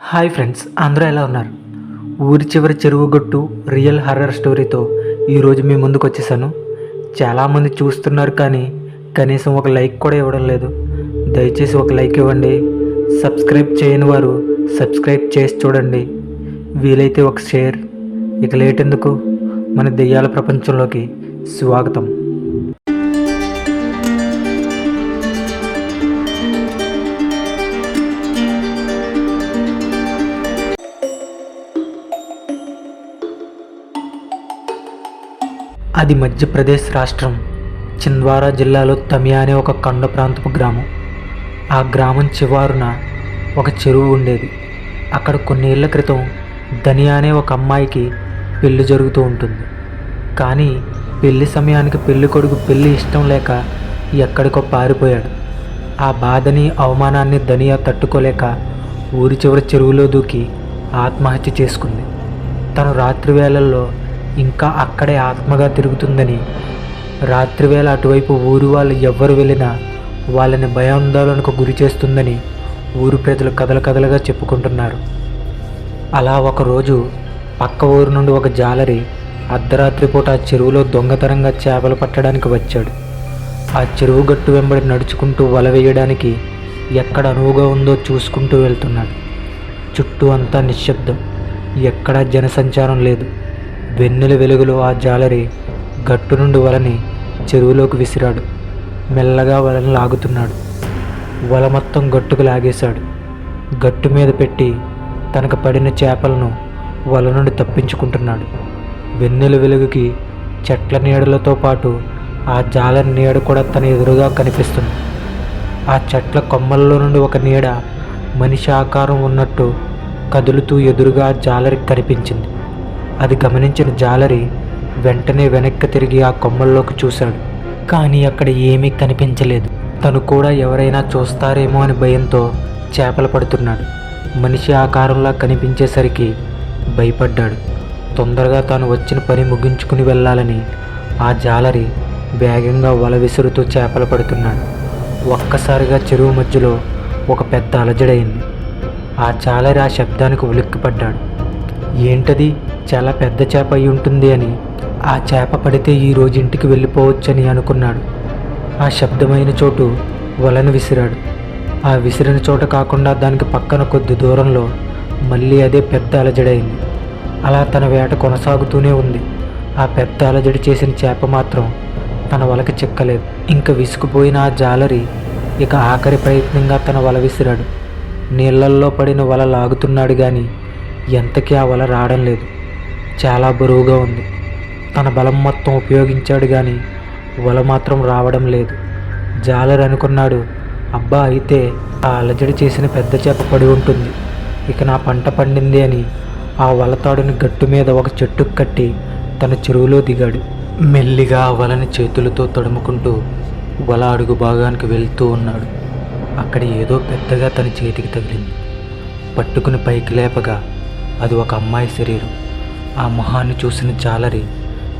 Hi friends అందరూ ఎలా ఉన్నారు? ఊరి చివరి చెరువు గొట్టు రియల్ హర్రర్ స్టోరీతో ఈరోజు మీ ముందుకు వచ్చేసాను. చాలామంది చూస్తున్నారు కానీ కనీసం ఒక లైక్ కూడా ఇవ్వడం లేదు. దయచేసి ఒక లైక్ ఇవ్వండి. సబ్స్క్రైబ్ చేయని వారు సబ్స్క్రైబ్ చేసి చూడండి. వీలైతే ఒక షేర్. ఇక లేటెందుకు మన దెయ్యాల ప్రపంచంలోకి స్వాగతం. అది మధ్యప్రదేశ్ రాష్ట్రం. చింద్వారా జిల్లాలో తమియా అనే ఒక కొండ ప్రాంతపు గ్రామం. ఆ గ్రామం చివారున ఒక చెరువు ఉండేది. అక్కడ కొన్నేళ్ళ క్రితం ధనియా అనే ఒక అమ్మాయికి పెళ్ళి జరుగుతూ ఉంటుంది. కానీ పెళ్ళి సమయానికి పెళ్ళి కొడుకు పెళ్ళి ఇష్టం లేక ఎక్కడికో పారిపోయాడు. ఆ బాధని అవమానాన్ని ధనియా తట్టుకోలేక ఊరి చివరి చెరువులో దూకి ఆత్మహత్య చేసుకుంది. తను రాత్రి వేళల్లో ఇంకా అక్కడే ఆత్మగా తిరుగుతుందని. రాత్రివేళ అటువైపు ఊరు వాళ్ళు ఎవ్వరు వెళ్ళినా వాళ్ళని భయాందోళనకు గురి చేస్తుందని ఊరు ప్రజలు కథల కథలుగా చెప్పుకుంటున్నారు. అలా ఒకరోజు పక్క ఊరు నుండి ఒక జాలరి అర్ధరాత్రి పూట ఆ చెరువులో దొంగతనంగా చేపలు పట్టడానికి వచ్చాడు. ఆ చెరువు గట్టు వెంబడి నడుచుకుంటూ వల వేయడానికి ఎక్కడ అనువుగా ఉందో చూసుకుంటూ వెళ్తున్నాడు. చుట్టూ అంతా నిశ్శబ్దం. ఎక్కడా జనసంచారం లేదు. వెన్నెల వెలుగులో ఆ జాలరి గట్టు నుండి వలని చెరువులోకి విసిరాడు. మెల్లగా వలని లాగుతున్నాడు. వల మొత్తం గట్టుకు లాగేశాడు. గట్టు మీద పెట్టి తనకు పడిన చేపలను వల నుండి తప్పించుకుంటున్నాడు. వెన్నెల వెలుగుకి చెట్ల నీడలతో పాటు ఆ జాలరి నీడ కూడా తన ఎదురుగా కనిపిస్తుంది. ఆ చెట్ల కొమ్మల్లో నుండి ఒక నీడ మనిషి ఆకారం ఉన్నట్టు కదులుతూ ఎదురుగా జాలరికి కనిపించింది. అది గమనించిన జాలరి వెంటనే వెనక్కి తిరిగి ఆ కొమ్మల్లోకి చూశాడు. కానీ అక్కడ ఏమీ కనిపించలేదు. తను కూడా ఎవరైనా చూస్తారేమో అని భయంతో చేపలు పడుతున్నాడు. మనిషి ఆకారంలా కనిపించేసరికి భయపడ్డాడు. తొందరగా తాను వచ్చిన పని ముగించుకుని వెళ్ళాలని ఆ జాలరి వేగంగా వల విసురుతూ చేపలు పడుతున్నాడు. ఒక్కసారిగా చెరువు మధ్యలో ఒక పెద్ద అలజడైంది. ఆ జాలరి ఆ శబ్దానికి ఉలిక్కిపడ్డాడు. ఏంటది? చాలా పెద్ద చేప అయి ఉంటుంది అని. ఆ చేప పడితే ఈ రోజు ఇంటికి వెళ్ళిపోవచ్చని అనుకున్నాడు. ఆ శబ్దమైన చోటు వలను విసిరాడు. ఆ విసిరిన చోట కాకుండా దానికి పక్కన కొద్ది దూరంలో మళ్ళీ అదే పెద్ద అలజడైంది అలా తన వేట కొనసాగుతూనే ఉంది. ఆ పెద్ద అలజడి చేసిన చేప మాత్రం తన వలకి చిక్కలేదు. ఇంక విసుకుపోయిన ఆ జాలరి ఇక ఆఖరి ప్రయత్నంగా తన వల విసిరాడు. నీళ్ళల్లో పడిన వల లాగుతున్నాడు కానీ ఎంతకీ ఆ వల రావడం లేదు. చాలా బరువుగా ఉంది. తన బలం మొత్తం ఉపయోగించాడు కానీ వల మాత్రం రావడం లేదు. జాలర్ అనుకున్నాడు అబ్బా అయితే ఆ అలజడి చేసిన పెద్ద చేప పడి ఉంటుంది. ఇక నా పంట పండింది అని ఆ వలతాడుని గట్టు మీద ఒక చెట్టుకు కట్టి తన చెరువులో దిగాడు. మెల్లిగా ఆ వలని చేతులతో తడుముకుంటూ వల అడుగు భాగానికి వెళ్తూ ఉన్నాడు. అక్కడ ఏదో పెద్దగా తన చేతికి తగిలింది. పట్టుకుని పైకి లేపగా అది ఒక అమ్మాయి శరీరం. ఆ మొహాన్ని చూసిన జాలరి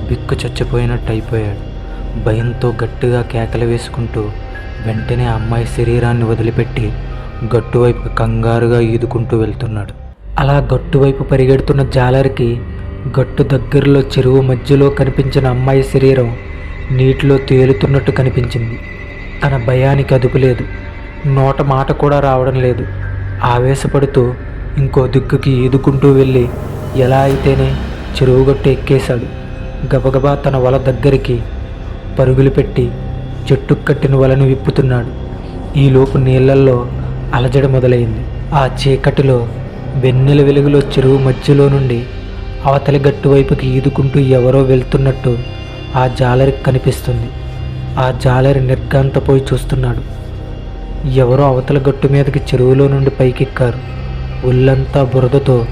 బిక్కు చచ్చిపోయినట్టు అయిపోయాడు. భయంతో గట్టిగా కేకలు వేసుకుంటూ వెంటనే ఆ అమ్మాయి శరీరాన్ని వదిలిపెట్టి గట్టువైపు కంగారుగా ఈదుకుంటూ వెళ్తున్నాడు. అలా గట్టువైపు పరిగెడుతున్న జాలరికి గట్టు దగ్గరలో చెరువు మధ్యలో కనిపించిన అమ్మాయి శరీరం నీటిలో తేలుతున్నట్టు కనిపించింది. తన భయానికి అదుపు లేదు. నోట మాట కూడా రావడం లేదు. ఆవేశపడుతూ ఇంకో దిక్కుకి ఈదుకుంటూ వెళ్ళి ఎలా అయితేనే చెరువు గట్టు ఎక్కేశాడు. గబగబా తన వల దగ్గరికి పరుగులు పెట్టి చెట్టుకు కట్టిన వలను విప్పుతున్నాడు. ఈలోపు నీళ్ళల్లో అలజడి మొదలైంది. ఆ చీకటిలో వెన్నెల వెలుగులో చెరువు మధ్యలో నుండి అవతలి గట్టు వైపుకి ఈదుకుంటూ ఎవరో వెళ్తున్నట్టు ఆ జాలరి కనిపిస్తుంది. ఆ జాలరి నిర్గాంతపోయి చూస్తున్నాడు. ఎవరో అవతల గట్టు మీదకి చెరువులో నుండి పైకెక్కారు. ఒళ్ళంతా బురదతో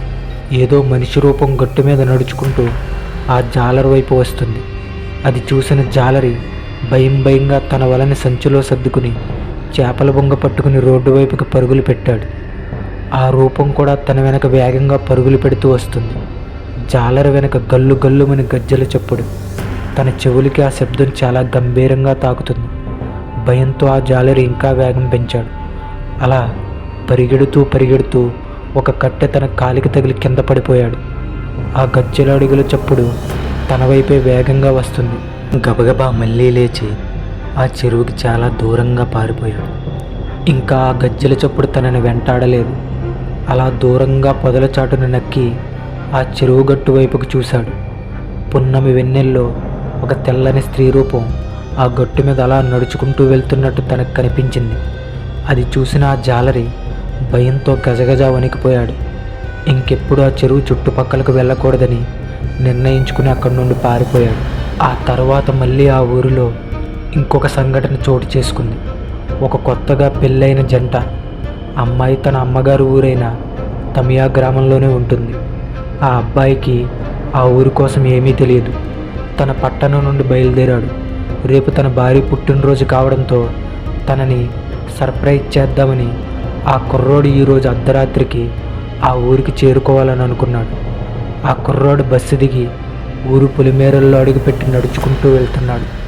ఏదో మనిషి రూపం గట్టు మీద నడుచుకుంటూ ఆ జాలర్ వైపు వస్తుంది. అది చూసిన జాలరి భయం భయంగా తన వలని సంచిలో సర్దుకుని చేపల బొంగ పట్టుకుని రోడ్డు వైపుకి పరుగులు పెట్టాడు. ఆ రూపం కూడా తన వెనక వేగంగా పరుగులు పెడుతూ వస్తుంది. జాలరి వెనక గల్లు గల్లుమని గజ్జల చెప్పుడు. తన చెవులకి ఆ శబ్దం చాలా గంభీరంగా తాకుతుంది. భయంతో ఆ జాలరి ఇంకా వేగం పెంచాడు. అలా పరిగెడుతూ పరిగెడుతూ ఒక కట్టె తన కాలికి తగిలి కింద పడిపోయాడు. ఆ గజ్జెల అడుగుల చప్పుడు తన వైపే వేగంగా వస్తుంది. గబగబా మళ్ళీ లేచి ఆ చెరువుకి చాలా దూరంగా పారిపోయాడు. ఇంకా ఆ గజ్జెల చప్పుడు తనని వెంటాడలేదు. అలా దూరంగా పొదల చాటున నక్కి ఆ చెరువు గట్టు వైపుకు చూశాడు. పున్నమి వెన్నెల్లో ఒక తెల్లని స్త్రీ రూపం ఆ గట్టు మీద అలా నడుచుకుంటూ వెళ్తున్నట్టు తనకు కనిపించింది. అది చూసిన ఆ జాలరి భయంతో గజగజ వణికిపోయాడు ఇంకెప్పుడు ఆ చెరువు చుట్టుపక్కలకు వెళ్ళకూడదని నిర్ణయించుకుని అక్కడి నుండి పారిపోయాడు. ఆ తర్వాత మళ్ళీ ఆ ఊరిలో ఇంకొక సంఘటన చోటు చేసుకుంది. ఒక కొత్తగా పెళ్ళైన జంట అమ్మాయి తన అమ్మగారు ఊరైన తమియా గ్రామంలోనే ఉంటుంది. ఆ అబ్బాయికి ఆ ఊరి కోసం ఏమీ తెలియదు. తన పట్టణం నుండి బయలుదేరాడు. రేపు తన భార్య పుట్టినరోజు కావడంతో తనని సర్ప్రైజ్ చేద్దామని ఆ కుర్రోడు ఈరోజు అర్ధరాత్రికి ఆ ఊరికి చేరుకోవాలని అనుకున్నాడు. ఆ కుర్రోడు బస్సు దిగి ఊరు పులిమేరల్లో అడుగుపెట్టి నడుచుకుంటూ వెళ్తున్నాడు.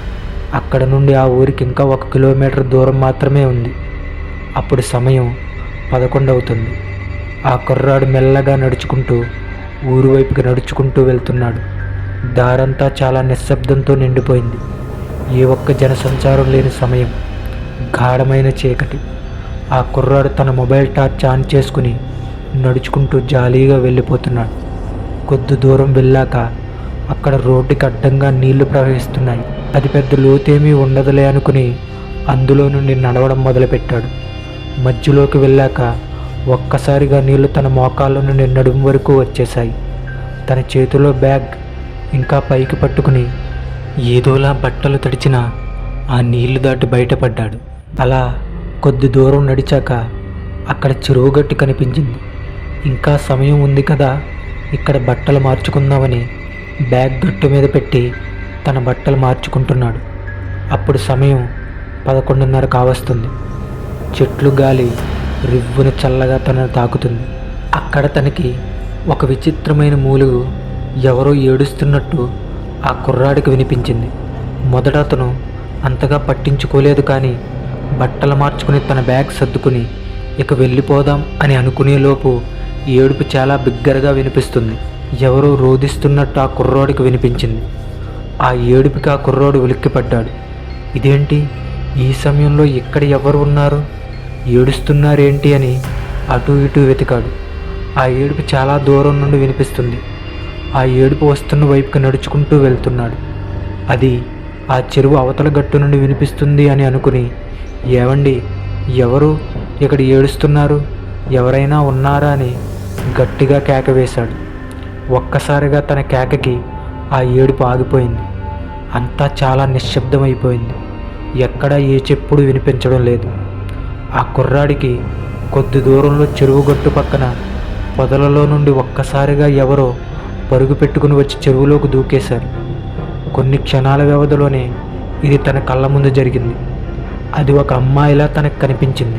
అక్కడ నుండి ఆ ఊరికి ఇంకా ఒక కిలోమీటర్ దూరం మాత్రమే ఉంది. అప్పుడు సమయం పదకొండు అవుతుంది ఆ కుర్రాడు మెల్లగా నడుచుకుంటూ ఊరు వైపుకి నడుచుకుంటూ వెళ్తున్నాడు. దారంతా చాలా నిశ్శబ్దంతో నిండిపోయింది. ఏ ఒక్క జనసంచారం లేని సమయం గాఢమైన చీకటి. ఆ కుర్రాడు తన మొబైల్ టార్చ్ ఆన్ చేసుకుని నడుచుకుంటూ జాలీగా వెళ్ళిపోతున్నాడు. కొద్ది దూరం వెళ్ళాక అక్కడ రోడ్డుకి అడ్డంగా నీళ్ళు ప్రవహిస్తున్నాయి. అది పెద్ద లోతేమీ ఉండదులే అనుకుని అందులో నుండి నడవడం మొదలుపెట్టాడు. మధ్యలోకి వెళ్ళాక ఒక్కసారిగా నీళ్ళు తన మోకాళ్ళ నుండి నడుము వరకు వచ్చేశాయి. తన చేతిలో బ్యాగ్ ఇంకా పైకి పట్టుకుని ఏదోలా బట్టలు తడిచిన ఆ నీళ్ళు దాటి బయటపడ్డాడు. అలా కొద్ది దూరం నడిచాక అక్కడ చెరువు గట్టు కనిపించింది. ఇంకా సమయం ఉంది కదా ఇక్కడ బట్టలు మార్చుకుందామని బ్యాగ్ గట్టు మీద పెట్టి తన బట్టలు మార్చుకుంటున్నాడు. అప్పుడు సమయం పదకొండున్నర కావస్తుంది చెట్లు గాలి రివ్వును చల్లగా తనను తాకుతుంది. అక్కడ తనకి ఒక విచిత్రమైన మూలుగు ఎవరో ఏడుస్తున్నట్టు ఆ కుర్రాడికి వినిపించింది. మొదట అతను అంతగా పట్టించుకోలేదు కానీ బట్టలు మార్చుకుని తన బ్యాగ్ సర్దుకుని ఇక వెళ్ళిపోదాం అని అనుకునేలోపు ఏడుపు చాలా బిగ్గరగా వినిపిస్తుంది. ఎవరో రోధిస్తున్నట్టు ఆ కుర్రోడికి వినిపించింది. ఆ ఏడుపుకి ఆ కుర్రోడు ఉలిక్కిపడ్డాడు. ఇదేంటి? ఈ సమయంలో ఇక్కడ ఎవరు ఉన్నారు? ఏడుస్తున్నారేంటి? అని అటు ఇటు వెతికాడు. ఆ ఏడుపు చాలా దూరం నుండి వినిపిస్తుంది. ఆ ఏడుపు వస్తున్న వైపుకి నడుచుకుంటూ వెళ్తున్నాడు. అది ఆ చెరువు అవతల గట్టు నుండి వినిపిస్తుంది అని అనుకుని ఏవండి ఎవరు ఇక్కడ ఏడుస్తున్నారు? ఎవరైనా ఉన్నారా అని గట్టిగా కేక వేశాడు. ఒక్కసారిగా తన కేకకి ఆ ఏడుపు ఆగిపోయింది. అంతా చాలా నిశ్శబ్దమైపోయింది. ఎక్కడా ఏ చెప్పుడు వినిపించడం లేదు. ఆ కుర్రాడికి కొద్ది దూరంలో చెరువు గట్టు పక్కన పొదలలో నుండి ఒక్కసారిగా ఎవరో పరుగు పెట్టుకుని వచ్చి చెరువులోకి దూకేశారు. కొన్ని క్షణాల వ్యవధిలోనే ఇది తన కళ్ళ ముందు జరిగింది. అది ఒక అమ్మాయిలా తనకు కనిపించింది.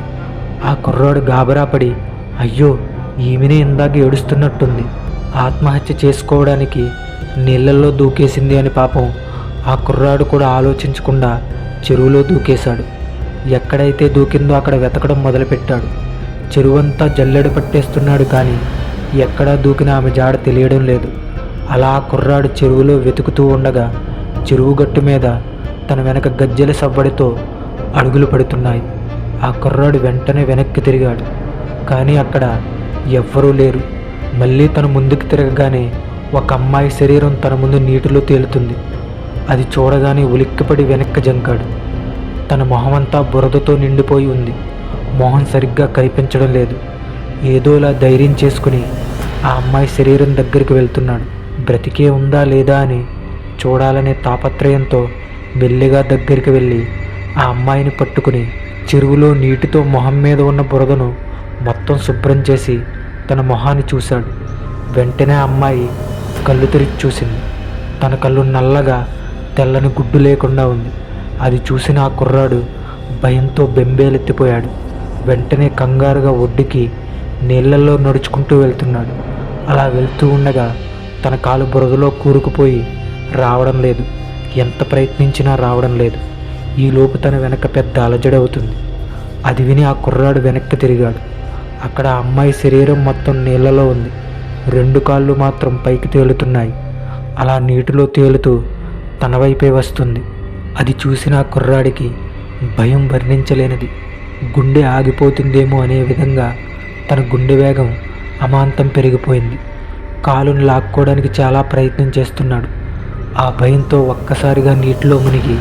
ఆ కుర్రాడు గాబరాపడి అయ్యో ఈమెనే ఇందాక ఏడుస్తున్నట్టుంది. ఆత్మహత్య చేసుకోవడానికి నీళ్ళల్లో దూకేసింది అని పాపం ఆ కుర్రాడు కూడా ఆలోచించకుండా చెరువులో దూకేశాడు. ఎక్కడైతే దూకిందో అక్కడ వెతకడం మొదలుపెట్టాడు. చెరువంతా జల్లెడు పట్టేస్తున్నాడు కానీ ఎక్కడా దూకిన ఆమె జాడ తెలియడం లేదు. అలా ఆ కుర్రాడు చెరువులో వెతుకుతూ ఉండగా చెరువు గట్టు మీద తన వెనక గజ్జెల సవ్వడితో అడుగులు పడుతున్నాయి. ఆ కుర్రాడు వెంటనే వెనక్కి తిరిగాడు. కానీ అక్కడ ఎవ్వరూ లేరు. మళ్ళీ తను ముందుకు తిరగగానే ఒక అమ్మాయి శరీరం తన ముందు నీటిలో తేలుతుంది. అది చూడగానే ఉలిక్కిపడి వెనక్కి జంకాడు. తన మొహమంతా బురదతో నిండిపోయి ఉంది. మొహం సరిగ్గా కనిపించడం లేదు. ఏదోలా ధైర్యం చేసుకుని ఆ అమ్మాయి శరీరం దగ్గరికి వెళ్తున్నాడు. బ్రతికే ఉందా లేదా అని చూడాలనే తాపత్రయంతో మెల్లిగా దగ్గరికి వెళ్ళి ఆ అమ్మాయిని పట్టుకుని చెరువులో నీటితో మొహం మీద ఉన్న బురదను మొత్తం శుభ్రం చేసి తన మొహాన్ని చూశాడు. వెంటనే అమ్మాయి కళ్ళు తెరిచి చూసింది. తన కళ్ళు నల్లగా తెల్లని గుడ్డు లేకుండా ఉంది. అది చూసిన ఆ కుర్రాడు భయంతో బెంబేలెత్తిపోయాడు. వెంటనే కంగారుగా ఒడ్డుకి నీళ్ళల్లో నడుచుకుంటూ వెళ్తున్నాడు. అలా వెళ్తూ ఉండగా తన కాలు బురదలో కూరుకుపోయి రావడం లేదు. ఎంత ప్రయత్నించినా రావడం లేదు. ఈలోపు తన వెనక పెద్ద అలజడవుతుంది. అది విని ఆ కుర్రాడు వెనక్కి తిరిగాడు. అక్కడ ఆ అమ్మాయి శరీరం మొత్తం నీళ్ళలో ఉంది. రెండు కాళ్ళు మాత్రం పైకి తేలుతున్నాయి. అలా నీటిలో తేలుతూ తన వైపే వస్తుంది. అది చూసిన ఆ కుర్రాడికి భయం వర్ణించలేనిది. గుండె ఆగిపోతుందేమో అనే విధంగా తన గుండె వేగం అమాంతం పెరిగిపోయింది. కాలుని లాక్కోవడానికి చాలా ప్రయత్నం చేస్తున్నాడు. ఆ భయంతో ఒక్కసారిగా నీటిలో మునిగి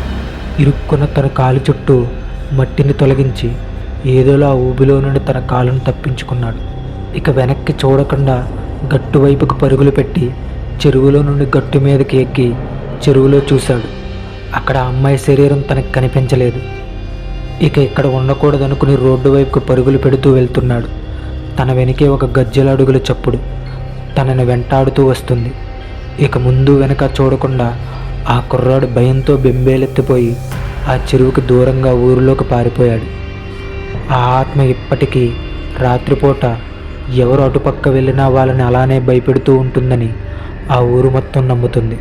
ఇరుక్కున్న తన కాలు చుట్టూ మట్టిని తొలగించి ఏదోలా ఊబిలో నుండి తన కాలును తప్పించుకున్నాడు. ఇక వెనక్కి చూడకుండా గట్టు వైపుకు పరుగులు పెట్టి చెరువులో నుండి గట్టు మీదకి ఎక్కి చెరువులో చూశాడు. అక్కడ అమ్మాయి శరీరం తనకు కనిపించలేదు. ఇక ఇక్కడ ఉండకూడదనుకుని రోడ్డు వైపుకు పరుగులు పెడుతూ వెళ్తున్నాడు. తన వెనకే ఒక గజ్జెల అడుగుల చప్పుడు తనని వెంటాడుతూ వస్తుంది. ఇక ముందు వెనక చూడకుండా ఆ కుర్రాడు భయంతో బెంబేలెత్తిపోయి ఆ చెరువుకు దూరంగా ఊరిలోకి పారిపోయాడు. ఆ ఆత్మ ఇప్పటికీ రాత్రిపూట ఎవరు అటుపక్క వెళ్ళినా వాళ్ళని అలానే భయపెడుతూ ఉంటుందని ఆ ఊరు మొత్తం నమ్ముతుంది.